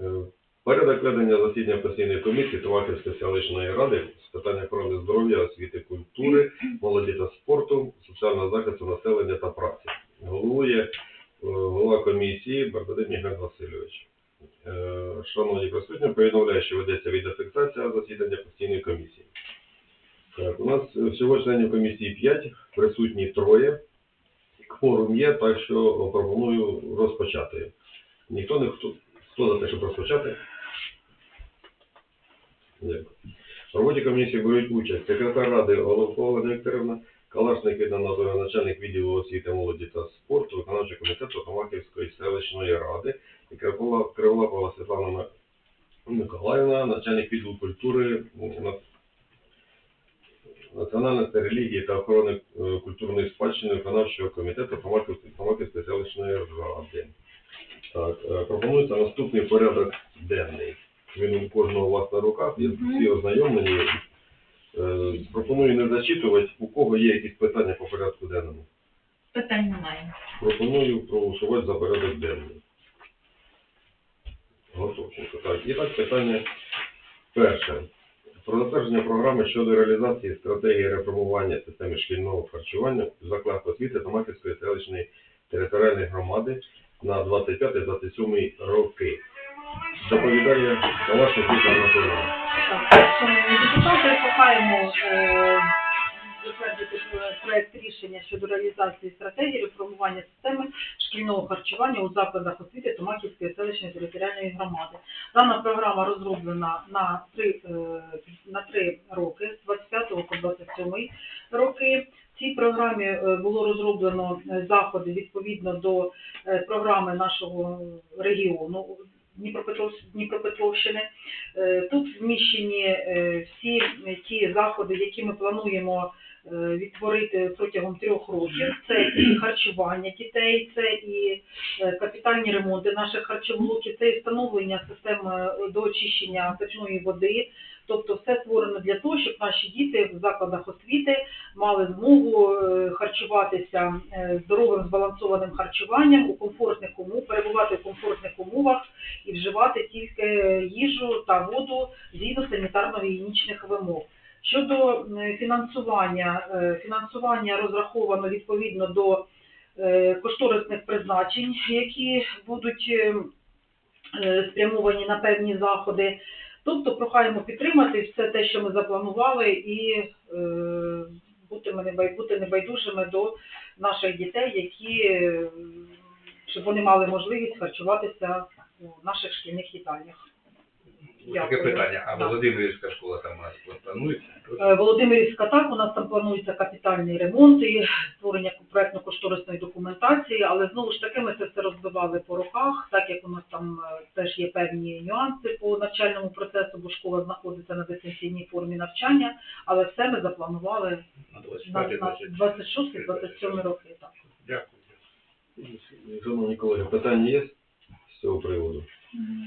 Е, Порядок ведення засідання постійної комісії Томаківської селищної ради з питань охорони здоров'я, освіти, культури, молоді та спорту, соціального захисту населення та праці. Головує е, голова комісії Бардадин Євген Васильович. Е, Шановні присутні, повідомляю, що ведеться відеофіксація засідання постійної комісії. Так, у нас всього членів комісії 5, присутні троє. Кворум є, так що пропоную розпочати. Ніхто не хто, за те, щоб розпочати? Дякую. В роботі комісії беруть участь секретар ради Головко Олена Вікторівна, Калашник Інна Анатолійовна, начальник відділу освіти, молоді та спорту, виконавчий комітет Томаківської селищної ради, і Кривола- Криволапова Світлана Миколаївна, начальник відділу культури, національності, релігії та охорони е, культурної спадщини виконавчого комітету Томаківської селищної ради. Так, е, пропонується наступний порядок денний. Він у кожного у вас на руках, є всі ознайомлені. Е, Пропоную не зачитувати, у кого є якісь питання по порядку денному. Питань немає. Пропоную проголосувати за порядок денний. Готовченко. Так, і так питання перше. Про затвердження програми щодо реалізації стратегії реформування системи шкільного харчування в закладах освіти Томаківської селищної територіальної громади на 25-27 роки. Доповідає Калашник Віктор Анатолійович. Так, депутати, прохаємо е, затвердити проект рішення щодо реалізації стратегії реформування системи шкільного харчування у закладах освіти Томаківської селищної територіальної громади. Дана програма розроблена на три, е, на три роки, з 25 по 27 роки. Цій програмі е, було розроблено е, заходи відповідно до е, програми нашого регіону Дніпропетровщини. Е, Тут зміщені е, всі ті заходи, які ми плануємо е, відтворити протягом трьох років. Це і харчування дітей, це і капітальні ремонти наших харчоблоків, це і встановлення системи до очищення питної води. Тобто все створено для того, щоб наші діти в закладах освіти мали змогу харчуватися здоровим збалансованим харчуванням у комфортних умовах, перебувати в комфортних умовах і вживати тільки їжу та воду згідно санітарно-гігієнічних вимог. Щодо е, фінансування, е, фінансування розраховано відповідно до е, кошторисних призначень, які будуть е, е, спрямовані на певні заходи. Тобто прохаємо підтримати все те, що ми запланували, і е, бути, ми небай- бути небайдужими до наших дітей, які е, щоб вони мали можливість харчуватися у наших шкільних їдальнях. Таке Дякую. питання, а Да. Володимирівська школа там у нас планується? Е, Володимирівська так, у нас там планується капітальний ремонт і створення проектно-кошторисної документації, але знову ж таки ми це все розбивали по роках, так як у нас там е, теж є певні нюанси по навчальному процесу, бо школа знаходиться на дистанційній формі навчання, але все ми запланували На на, 25 на 26-27 роки. Так. Дякую. Шановні колеги, питання є з цього приводу?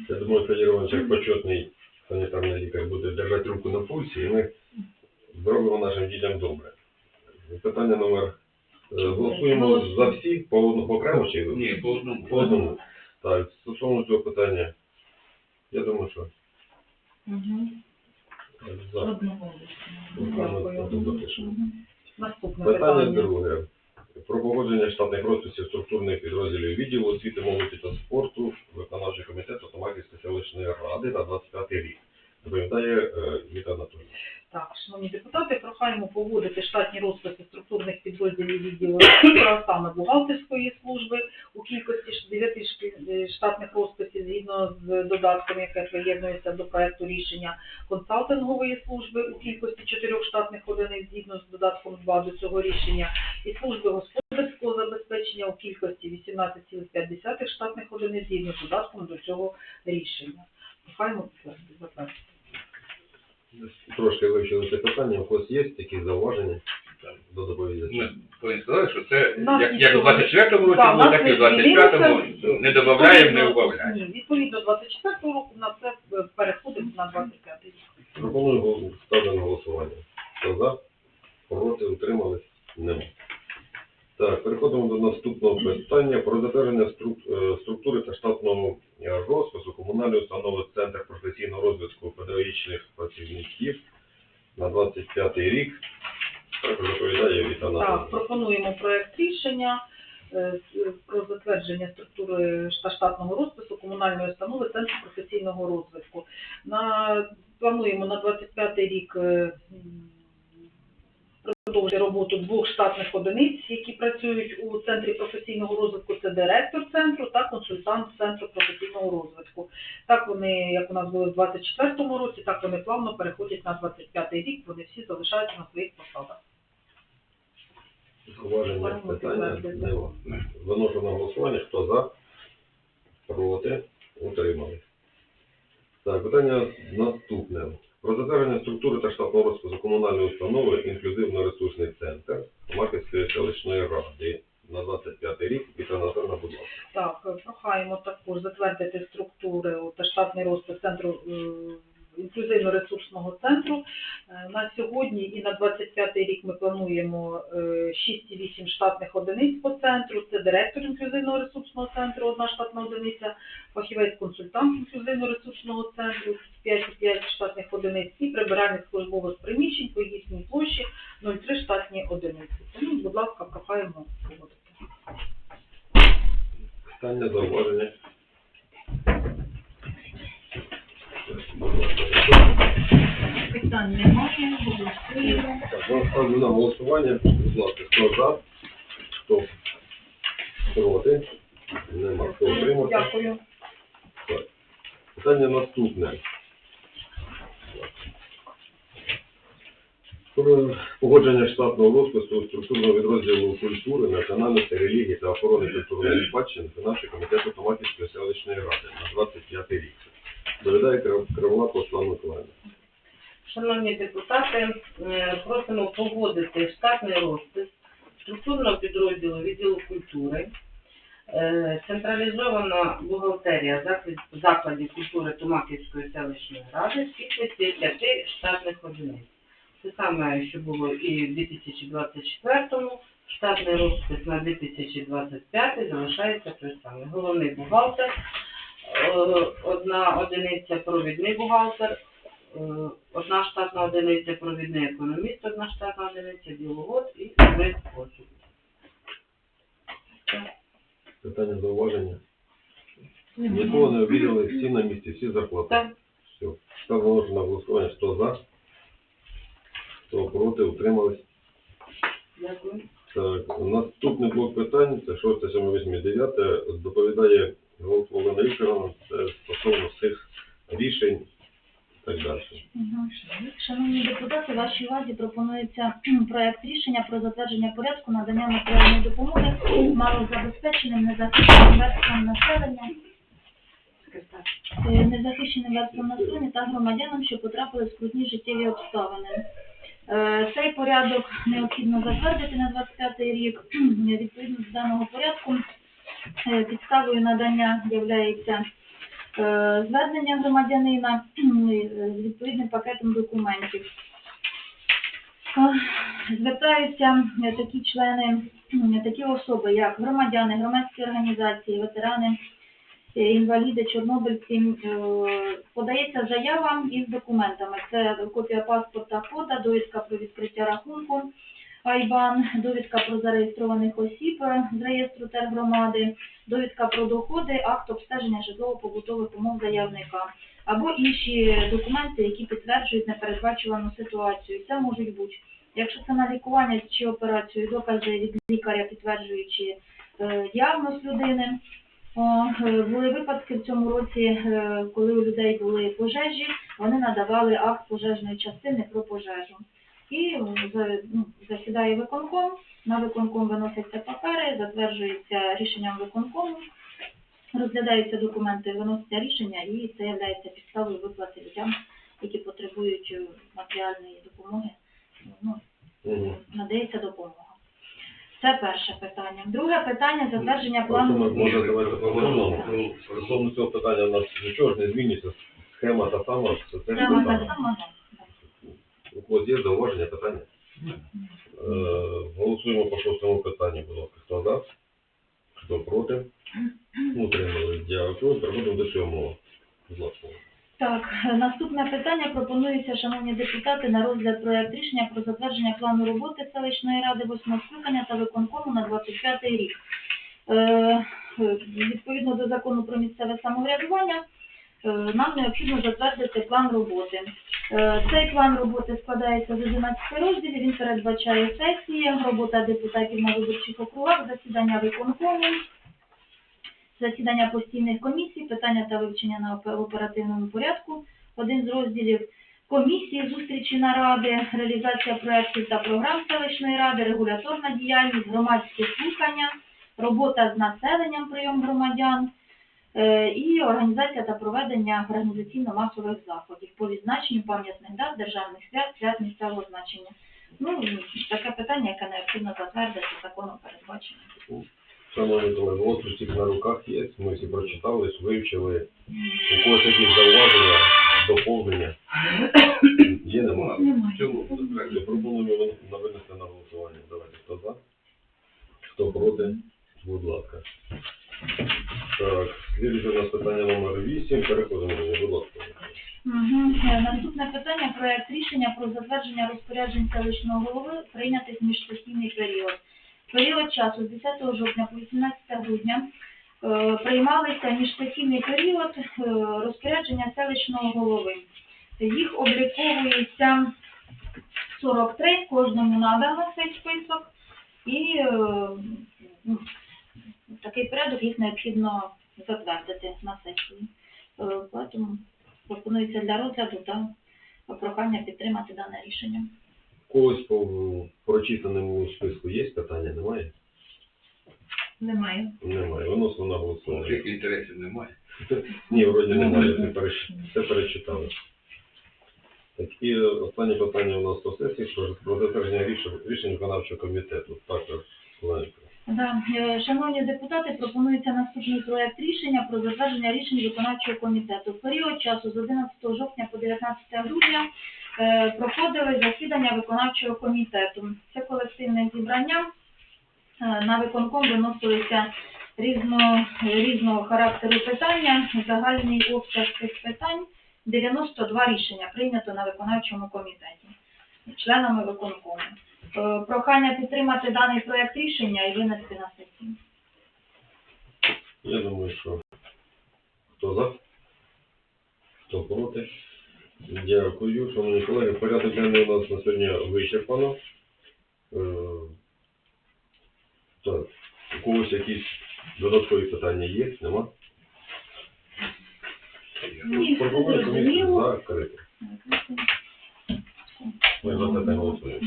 Я думаю, Федір Іванович, як почетний санітарний лікар, буде держати руку на пульсі, і ми зробимо нашим дітям добре. Питання номер. е, Голосуємо за всі по одному по окремо чи Ні, по одному. по одному. Так, стосовно цього питання, я думаю, що Угу. за. Одного. Наступне питання. друге. Про погодження штатних розписів структурних підрозділів відділу освіти, молоді та спорту виконавчого комітету Томаківської селищної ради на 25 рік. Доповідає е, Віта Анатолійовна. Так, шановні депутати, прохаємо погодити штатні розписи структурних підрозділів відділу а саме бухгалтерської служби у кількості 9 штатних розписів згідно з додатком, яке приєднується до проекту рішення консалтингової служби у кількості 4 штатних одиниць згідно з додатком 2 до цього рішення, і служби господарського забезпечення у кількості 18,5 штатних одиниць згідно з додатком до цього рішення. Прохаємо підтвердити. Трошки вивчили це питання. У когось є такі зауваження до доповідача? Ми повинні сказати, що це нас як, як у нічого- 24-му році Так, було, нас так і в не 25-му. змінилося. Не додаємо, не Відповідно- убавляємо. Ні, відповідно 24 року на це е, переходимо на 25 рік. Пропоную гол- ставити на голосування. Хто за? Проти? Утримались? Нема. Так, переходимо до наступного питання про затвердження е, структури та штатного е, розпису комунальної установи Центр професійного розвитку педагогічних працівників на 25 й рік. Так доповідає Віта Так, пропонуємо проект рішення е, про затвердження структури та штатного розпису комунальної установи Центру професійного розвитку. На, плануємо на 25 рік м, продовжити роботу двох штатних одиниць, які працюють у Центрі професійного розвитку. Це директор центру та консультант Центру професійного розвитку. Так вони, як у нас було в 24 році, так вони плавно переходять на 25 рік, вони всі залишаються на своїх посадах. Зауваження питання. Виношу на голосування. Хто за? Проти? Утримали. Так, питання наступне. Про затвердження структури та штатного розпису комунальної установи інклюзивно-ресурсний центр Марківської селищної ради на 25 рік. Віта Анатольовна, будь ласка. Так, е, прохаємо також затвердити структури та штатний розпис центру е, інклюзивно-ресурсного центру. Е, На сьогодні і на 25 рік ми плануємо е, 6,8 штатних одиниць по центру. Це директор інклюзивно-ресурсного центру, одна штатна одиниця, фахівець-консультант інклюзивно-ресурсного центру, 5,5 штатних одиниць і прибиральних службових приміщень по їхній площі 0,3 штатні одиниці. Тому, будь ласка, прохаємо погодити. Питання, зауваження. Питань немає, голосуємо. Так, ставлю на голосування. Будь ласка, хто за, хто проти, нема, хто утримався. Дякую. Питання наступне. Про погодження штатного розпису структурного відрозділу культури, національності, релігії та охорони культурної спадщини виконавчого комітету Томаківської селищної ради на 25 рік. Довідає Кривола Руслан Миколаївна. Шановні депутати, е, просимо погодити штатний розпис структурного підрозділу відділу культури, е, централізована бухгалтерія закладів культури Томаківської селищної ради в кількості п'яти штатних одиниць. Це саме, що було і в 2024-му, штатний розпис на 2025 залишається той самий. Головний бухгалтер, одна одиниця провідний бухгалтер, Е, одна штатна одиниця провідний економіст, одна штатна одиниця діловод і юрист послуг. Питання зауваження. Нікого не обідали, всі на місці, всі зарплати. Так. Все. Ставимо на голосування, хто за, хто проти, утримались. Дякую. Так, наступний блок питань, це 6, 7, 8, 9, доповідає Голуб Олена Вікторовна, стосовно всіх рішень. Шановні депутати, вашій увазі пропонується проект рішення про затвердження порядку надання матеріальної допомоги малозабезпеченим незахищеним верствам населення, е, незахищеним верствам населення та громадянам, що потрапили в скрутні життєві обставини. Е, Цей порядок необхідно затвердити на 25 рік. Відповідно до даного порядку підставою надання являється е, звернення громадянина е, з відповідним пакетом документів. Е, Звертаються е, такі члени, такі особи, як громадяни, громадські організації, ветерани, е, інваліди, чорнобильці. Е, Подається заява із документами. Це копія паспорта фото, довідка про відкриття рахунку, Айбан, довідка про зареєстрованих осіб з реєстру тергромади, довідка про доходи, акт обстеження житлово-побутових умов заявника або інші документи, які підтверджують непередбачувану ситуацію. Це можуть бути, якщо це на лікування чи операцію, докази від лікаря, підтверджуючи е, діагноз людини. Е, були випадки в цьому році, е, коли у людей були пожежі, вони надавали акт пожежної частини про пожежу. І ну, засідає виконком, на виконком виносяться папери, затверджується рішенням виконкому, розглядаються документи, виноситься рішення, і це є підставою виплати людям, які потребують е, матеріальної допомоги. Ну, надається допомога. Це перше питання. Друге питання затвердження Плану... Може, давайте по одному. Стосовно цього питання у нас нічого ж не зміниться, схема та сама, все те ж Прямо так питання. само. У когось є зауваження, питання? Е, голосуємо по шостому питанню, будь ласка. Хто за? Хто проти? Утримали. Дякую. Переходимо до сьомого. Так, наступне питання пропонується, шановні депутати, на розгляд проект рішення про затвердження плану роботи селищної ради восьмого скликання та виконкому на 25 рік. Е, е, відповідно до закону про місцеве самоврядування, е, нам необхідно затвердити план роботи. Е, Цей план роботи складається з 11 розділів, він передбачає сесії, робота депутатів на виборчих округах, засідання виконкому, засідання постійних комісій, питання та вивчення на оперативному порядку. Один з розділів комісії, зустрічі наради, реалізація проєктів та програм селищної ради, регуляторна діяльність, громадські слухання, робота з населенням, прийом громадян і організація та проведення організаційно-масових заходів по відзначенню пам'ятних дат, державних свят, свят місцевого значення. Ну, таке питання, яке необхідно затвердити законом передбачено. Шановні колеги, от у всіх на руках є, ми всі прочитали, вивчили. У когось якісь зауваження, доповнення? Є, нема? Немає. В цьому пропонуємо на винести на голосування. Давайте, хто за? Хто проти? Будь ласка. Так, слідуюче у нас питання номер 8. Переходимо до нього, будь ласка. Е, Наступне питання проект рішення про затвердження розпоряджень селищного голови прийнятих в міжсесійний період. Період часу з 10 жовтня по 18 грудня е, приймалися міжсесійний період е, розпорядження селищного голови. Їх обліковується 43, кожному надано цей список, і такий порядок їх необхідно затвердити на сесії. Е, Тому пропонується для розгляду та прохання підтримати дане рішення. У Когось по прочитаному списку є питання? Немає? Немає. Немає. Виносимо на голосування. Конфлікту інтересів немає. Ні, вроді немає, все, переч... все перечитали. Так, і останнє питання у нас по сесії про, затвердження рішень, виконавчого комітету. Також, Ленко. Да. е, Шановні депутати, пропонується наступний проект рішення про затвердження рішень виконавчого комітету. В період часу з 11 жовтня по 19 грудня е, проходили засідання виконавчого комітету. Це колективне зібрання. Е, На виконком виносилися різно, різного характеру питання, загальний обсяг цих питань. 92 рішення прийнято на виконавчому комітеті членами виконкому. Е, Прохання підтримати даний проект рішення і винести на сесію. Я думаю, що хто за? Хто проти? Дякую, шановні колеги. Порядок денний у нас на сьогодні вичерпано. Е, Так, у когось якісь додаткові питання є? Нема? Ні, Пропоную комісію закрити. Ми за це не голосуємо.